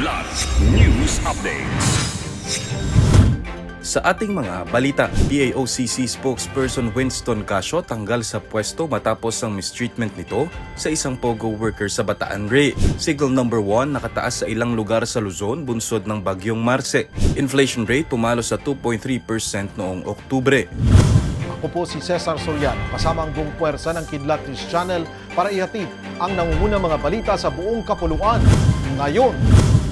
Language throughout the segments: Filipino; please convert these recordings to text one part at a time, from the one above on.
Kidlat News Updates. Sa ating mga balita, PAOCC spokesperson Winston Casio tanggal sa pwesto matapos ang mistreatment nito sa isang POGO worker sa Bataan Ray. Signal number 1 nakataas sa ilang lugar sa Luzon bunsod ng bagyong Marse. Inflation rate pumalo sa 2.3% noong Oktubre. Ako po si Cesar Soriano, kasama ang buong puwersa ng Kidlat News Channel para ihatid ang nangungunang mga balita sa buong kapuluan. Ngayon,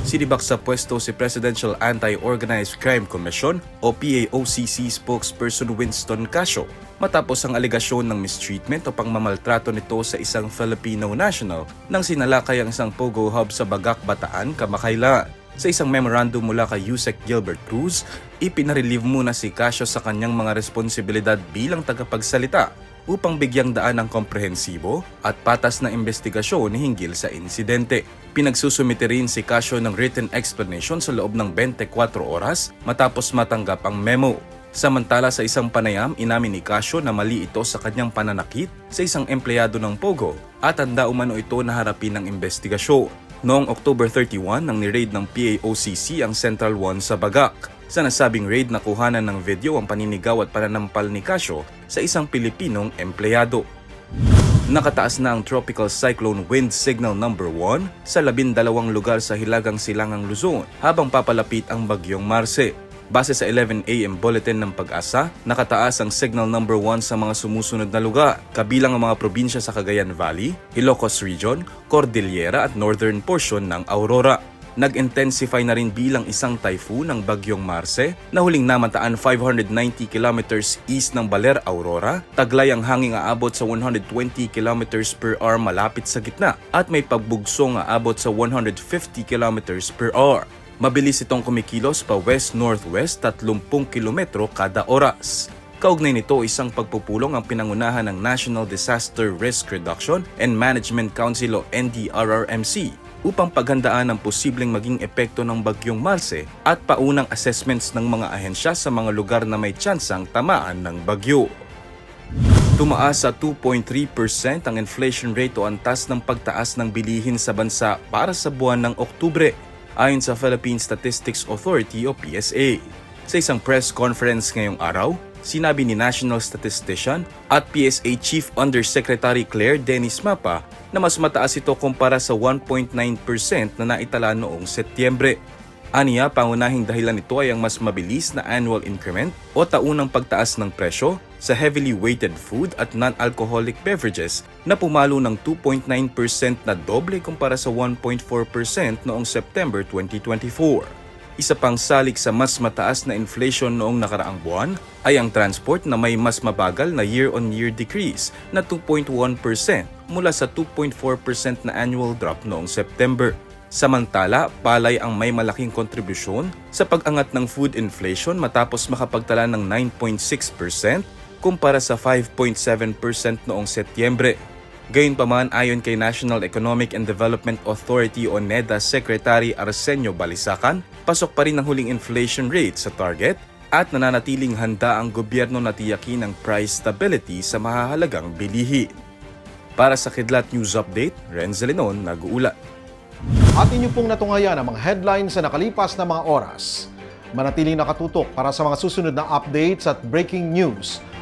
Sinibak sa pwesto si Presidential Anti-Organized Crime Commission o PAOCC spokesperson Winston Casio matapos ang alegasyon ng mistreatment o pangmamaltrato nito sa isang Filipino national nang sinalakay ang isang Pogo hub sa Bagak, Bataan, kamakailan. Sa isang memorandum mula kay Yusek Gilbert Cruz, ipinarelieve muna si Casio sa kanyang mga responsibilidad bilang tagapagsalita upang bigyang daan ng komprehensibo at patas na investigasyon hinggil sa insidente. Pinagsusumite rin si Casio ng written explanation sa loob ng 24 oras matapos matanggap ang memo. Samantala sa isang panayam, inamin ni Casio na mali ito sa kanyang pananakit sa isang empleyado ng Pogo at handa umano ito na harapin ng investigasyon. Noong October 31 nang ni-raid ng PAOCC ang Central 1 sa Bagak. Sa nasabing raid nakuhanan ng video ang paninigaw at pananampal ni Casio sa isang Pilipinong empleyado. Nakataas na ang Tropical Cyclone Wind Signal number 1 sa labindalawang lugar sa Hilagang Silangang Luzon habang papalapit ang bagyong Marse. Base sa 11 AM Bulletin ng Pag-asa, nakataas ang signal number 1 sa mga sumusunod na lugar, kabilang ang mga probinsya sa Cagayan Valley, Ilocos Region, Cordillera at northern portion ng Aurora nag-intensify na rin bilang isang typhoon ng bagyong Marse na huling namataan 590 kilometers east ng Baler, Aurora. Taglay ang hanging aabot sa 120 kilometers per hour malapit sa gitna at may pagbugsong aabot sa 150 kilometers per hour. Mabilis itong kumikilos pa west-northwest 30 kilometro kada oras. Kaugnay nito isang pagpupulong ang pinangunahan ng National Disaster Risk Reduction and Management Council o NDRRMC upang paghandaan ang posibleng maging epekto ng bagyong Marse at paunang assessments ng mga ahensya sa mga lugar na may tsansang tamaan ng bagyo. Tumaas sa 2.3% ang inflation rate o antas ng pagtaas ng bilihin sa bansa para sa buwan ng Oktubre ayon sa Philippine Statistics Authority o PSA. Sa isang press conference ngayong araw, sinabi ni National Statistician at PSA Chief Undersecretary Claire Dennis Mapa na mas mataas ito kumpara sa 1.9% na naitala noong Setyembre. Aniya, pangunahing dahilan nito ay ang mas mabilis na annual increment o taunang pagtaas ng presyo sa heavily weighted food at non-alcoholic beverages na pumalo ng 2.9% na doble kumpara sa 1.4% noong September 2024. Isa pang salik sa mas mataas na inflation noong nakaraang buwan ay ang transport na may mas mabagal na year-on-year decrease na 2.1% mula sa 2.4% na annual drop noong September. Samantala, palay ang may malaking kontribusyon sa pag-angat ng food inflation matapos makapagtala ng 9.6% kumpara sa 5.7% noong Setyembre. Gayunpaman ayon kay National Economic and Development Authority o NEDA Secretary Arsenio Balisacan, pasok pa rin ang huling inflation rate sa target at nananatiling handa ang gobyerno na tiyakin ang price stability sa mahahalagang bilihi. Para sa Kidlat News Update, Renzo Lenon nag-uulat. at inyo pong natungayan ang mga headlines sa nakalipas na mga oras. Manatiling nakatutok para sa mga susunod na updates at breaking news.